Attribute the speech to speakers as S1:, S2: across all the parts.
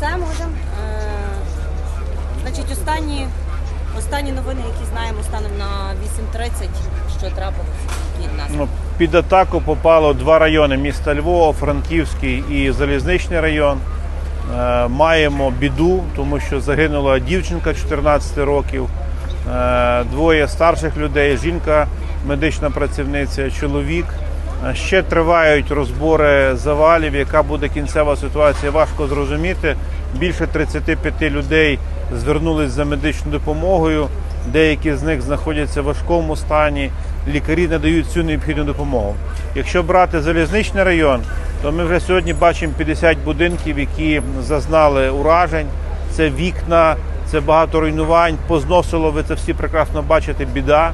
S1: Все можемо. Е, Значить, останні, останні новини, які знаємо станом на 8.30, що трапилось від нас.
S2: Ну, Під атаку попало два райони міста Львова, Франківський і Залізничний район. Е, Маємо біду, тому що загинула дівчинка 14 років, е, двоє старших людей, жінка, медична працівниця, чоловік. Е, Ще тривають розбори завалів. Яка буде кінцева ситуація, важко зрозуміти. Більше 35 людей звернулись за медичною допомогою. Деякі з них знаходяться в важкому стані. Лікарі надають всю необхідну допомогу. Якщо брати залізничний район, то ми вже сьогодні бачимо 50 будинків, які зазнали уражень. Це вікна, це багато руйнувань. Позносило, ви це всі прекрасно бачите, біда.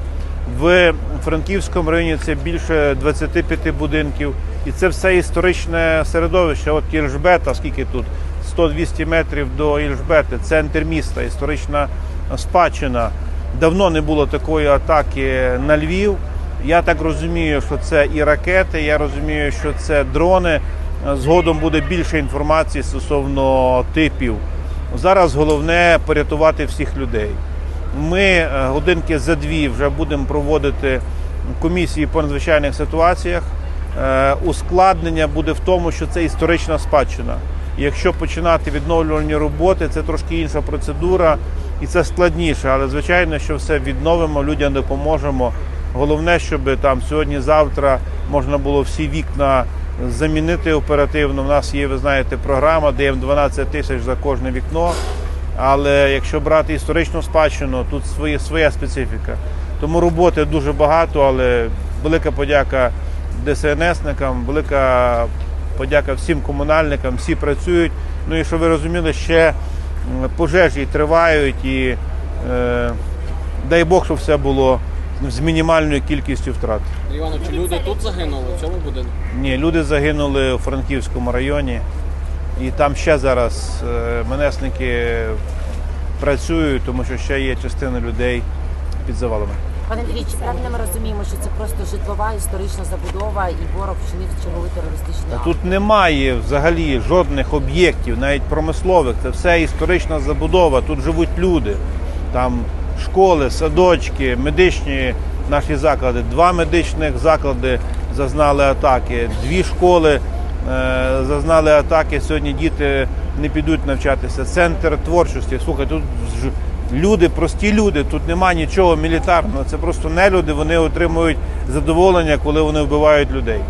S2: В Франківському районі це більше 25 будинків. І це все історичне середовище. От Ільжбета, скільки тут? 100-200 метрів до Ільжбети, центр міста, історична спадщина. Давно не було такої атаки на Львів. Я так розумію, що це і ракети, я розумію, що це дрони. Згодом буде більше інформації стосовно типів. Зараз головне порятувати всіх людей. Ми е, годинки за дві вже будемо проводити комісії по надзвичайних ситуаціях. Е, Ускладнення буде в тому, що це історична спадщина. Якщо починати відновлювальні роботи, це трошки інша процедура і це складніше. Але звичайно, що все відновимо, людям допоможемо. Головне, щоб там сьогодні-завтра можна було всі вікна замінити оперативно. У нас є, ви знаєте, програма, даємо 12 тисяч за кожне вікно. Але якщо брати історичну спадщину, тут своє, своя специфіка. Тому роботи дуже багато, але велика подяка ДСНСникам, велика подяка всім комунальникам, всі працюють. Ну і щоб ви розуміли, ще пожежі тривають і е, дай Бог, щоб все було з мінімальною кількістю втрат.
S3: Івано, чи люди тут загинули в цьому будинку?
S2: Ні, люди загинули у Франківському районі, і там ще зараз е, менесники працюють, тому що ще є частина людей під завалами.
S4: Пане Андрій, чи правильно ми розуміємо, що це просто житлова історична забудова і ворог вчинив черговий терористичний акт?
S2: Тут немає взагалі жодних об'єктів, навіть промислових. Це все історична забудова. Тут живуть люди. Там школи, садочки, медичні наші заклади. Два медичних заклади зазнали атаки, дві школи зазнали атаки. Сьогодні діти не підуть навчатися. Центр творчості. Слухай, тут люди, прості люди, тут нема нічого мілітарного. Це просто не люди. Вони отримують задоволення, коли вони вбивають людей.